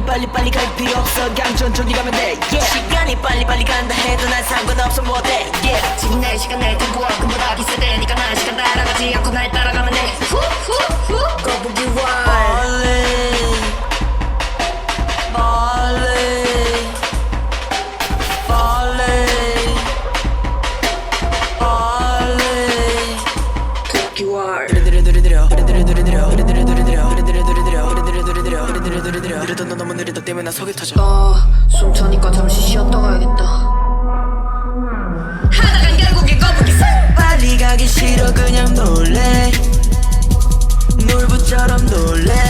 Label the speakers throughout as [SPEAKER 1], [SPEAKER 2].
[SPEAKER 1] 시간이 빨리빨리 갈 필요 없어. 그냥 천천히 가면 돼. Yeah. 시간이 빨리빨리 간다 해도 난 상관없어. 뭐돼 yeah.
[SPEAKER 2] 지금 내 시간 내 템포와 그보다 비쌀 때니까 난 시간 따라가지 않고 날 따라가면 돼.
[SPEAKER 1] 거북이 와 you are. 느려 느려 느려 느려 너 너무 느리다. 때문에 나 속이 터져.
[SPEAKER 2] 아숨 차니까 잠시 쉬었다 가야겠다. 하다간 결국에 거북이 상
[SPEAKER 1] 빨리 가기 싫어 그냥 놀래. 놀부처럼 놀래.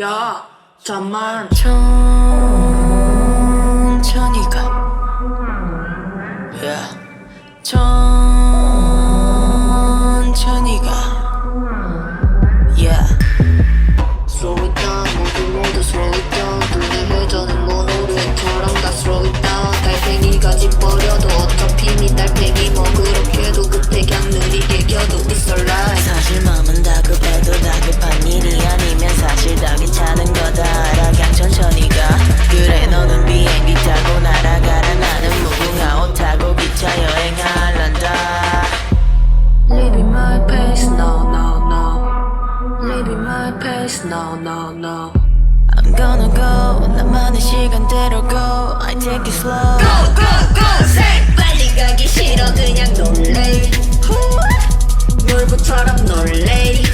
[SPEAKER 2] 야, 잠만. 천천히 가. 야,
[SPEAKER 1] 천 place No no no I'm gonna go
[SPEAKER 2] 나만의 시간대로
[SPEAKER 1] go I
[SPEAKER 2] take it slow Go go go say
[SPEAKER 1] 빨리
[SPEAKER 2] 가기 싫어 그냥 놀래 물부처럼 놀래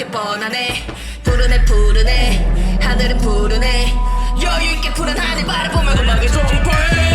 [SPEAKER 2] 게 뻔하네. 푸르네 푸르네. 하늘은 푸르네. 여유있게 푸른 하늘
[SPEAKER 1] 바라보며 음악이 좋은 거야